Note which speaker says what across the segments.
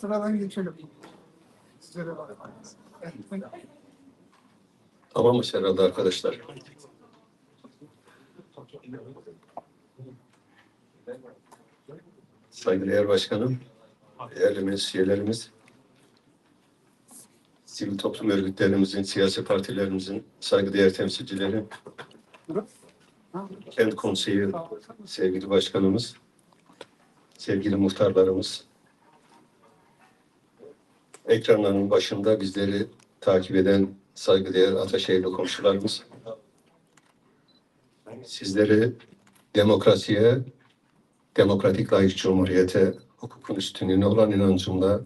Speaker 1: Sıradan geçelim. Bak. Evet.
Speaker 2: Tamammış herhalde arkadaşlar. Saygıdeğer Başkanım, değerli meclis üyelerimiz, sivil toplum örgütlerimizin, siyasi partilerimizin saygıdeğer temsilcileri, kent konseyi sevgili başkanımız, sevgili muhtarlarımız, ekranların başında bizleri takip eden saygıdeğer Ataşehirli komşularımız, sizleri demokrasiye, demokratik layık cumhuriyete, hukukun üstünlüğüne olan inancımla,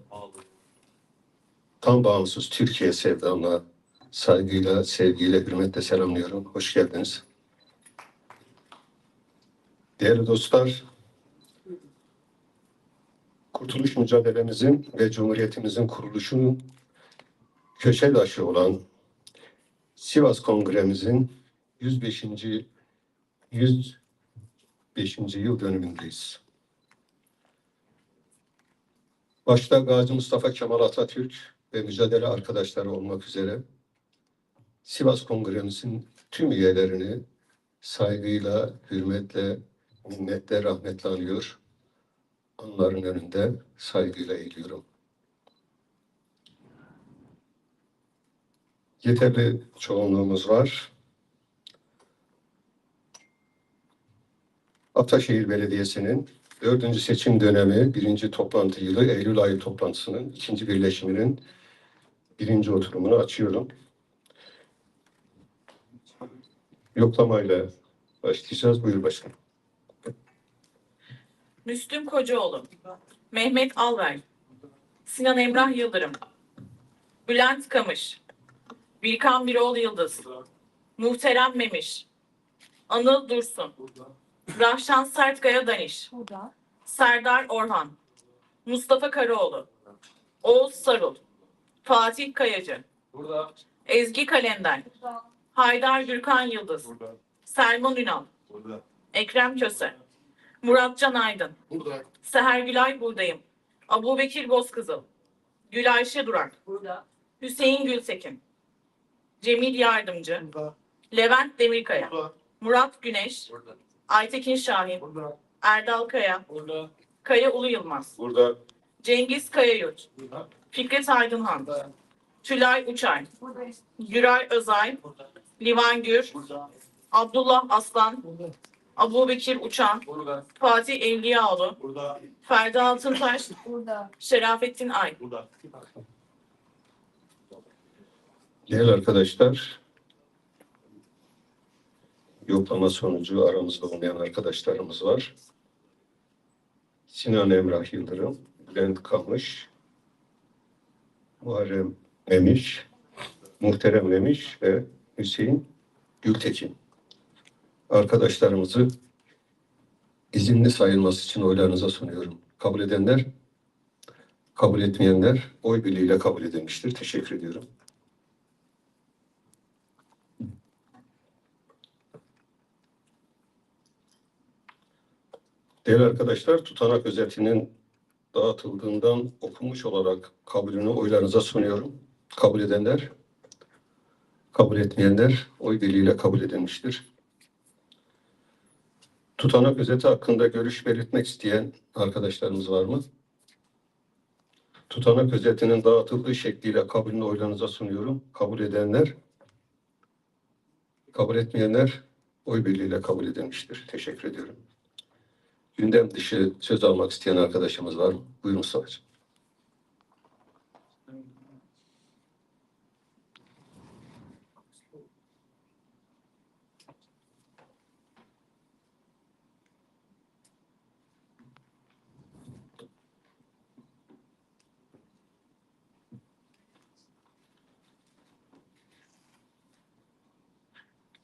Speaker 2: tam bağımsız Türkiye sevdamla, saygıyla, sevgiyle, hürmetle selamlıyorum. Hoş geldiniz. Değerli dostlar, kurtuluş mücadelemizin ve Cumhuriyetimizin kuruluşunun köşe taşı olan Sivas Kongremizin 105. 105. yıl dönümündeyiz. Başta Gazi Mustafa Kemal Atatürk ve mücadele arkadaşları olmak üzere Sivas Kongremizin tüm üyelerini saygıyla, hürmetle, minnetle, rahmetle anıyor. Onların önünde saygıyla eğiliyorum. Yeterli çoğunluğumuz var. Ataşehir Belediyesi'nin dördüncü seçim dönemi birinci toplantı yılı Eylül ayı toplantısının ikinci birleşiminin birinci oturumunu açıyorum. Yoklamayla başlayacağız. Buyur başkanım.
Speaker 3: Müslüm Kocaoğlu, Mehmet Alver, Sinan Emrah Yıldırım, Bülent Kamış, Birkan Biroğlu Yıldız, Muhterem Memiş, Anıl Dursun, Rahşan Sertkaya Daniş, Serdar Orhan, Mustafa Karaoğlu, Oğuz Sarul, Fatih Kayacı. Ezgi Kalender, Haydar Gürkan Yıldız. Selman Ünal. Ekrem Köse, Muratcan Aydın,
Speaker 4: Burada.
Speaker 3: Seher Gülay buradayım. Abu Bekir Bozkızıl. Gülayşe Durak.
Speaker 1: Burada.
Speaker 3: Hüseyin Gültekin. Cemil Yardımcı.
Speaker 1: Burada.
Speaker 3: Levent Demirkaya.
Speaker 4: Burada.
Speaker 3: Murat Güneş.
Speaker 4: Burada.
Speaker 3: Aytekin Şahin.
Speaker 4: Burada.
Speaker 3: Erdal Kaya.
Speaker 4: Burada.
Speaker 3: Kaya Ulu Yılmaz.
Speaker 2: Burada
Speaker 3: Cengiz Kayayurt.
Speaker 4: Burada.
Speaker 3: Fikret Aydınhan.
Speaker 4: Burada.
Speaker 3: Tülay Uçay.
Speaker 1: Buradayız.
Speaker 3: Güray Özay.
Speaker 4: Burada.
Speaker 3: Livan Gür.
Speaker 4: Burada.
Speaker 3: Abdullah Aslan.
Speaker 1: Burada.
Speaker 3: Abu Bekir Uçan.
Speaker 4: Burada.
Speaker 3: Fatih Evliyaoğlu.
Speaker 4: Burada.
Speaker 3: Ferdi Altıntaş.
Speaker 1: Burada.
Speaker 3: Şerafettin Ay.
Speaker 4: Burada.
Speaker 2: Değerli arkadaşlar, yoklama sonucu aramızda olmayan arkadaşlarımız var. Sinan Emrah Yıldırım, Bülent Kamış, Muharrem Memiş, Muhterem Memiş ve Hüseyin Gültekin. Arkadaşlarımızı izinli sayılması için oylarınıza sunuyorum. Kabul edenler, kabul etmeyenler oy birliğiyle kabul edilmiştir. Teşekkür ediyorum. Değerli arkadaşlar, tutanak özetinin dağıtıldığından okunmuş olarak kabulünü oylarınıza sunuyorum. Kabul edenler, kabul etmeyenler oy birliğiyle kabul edilmiştir. Tutanak özeti hakkında görüş belirtmek isteyen arkadaşlarımız var mı? Tutanak özetinin dağıtıldığı şekliyle kabulünü oylarınıza sunuyorum. Kabul edenler, kabul etmeyenler oy birliğiyle kabul edilmiştir. Teşekkür ediyorum. Gündem dışı söz almak isteyen arkadaşımız var mı? Buyurun Mustafa'cığım.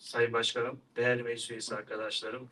Speaker 5: Sayın Başkanım, değerli meclis üyesi arkadaşlarım,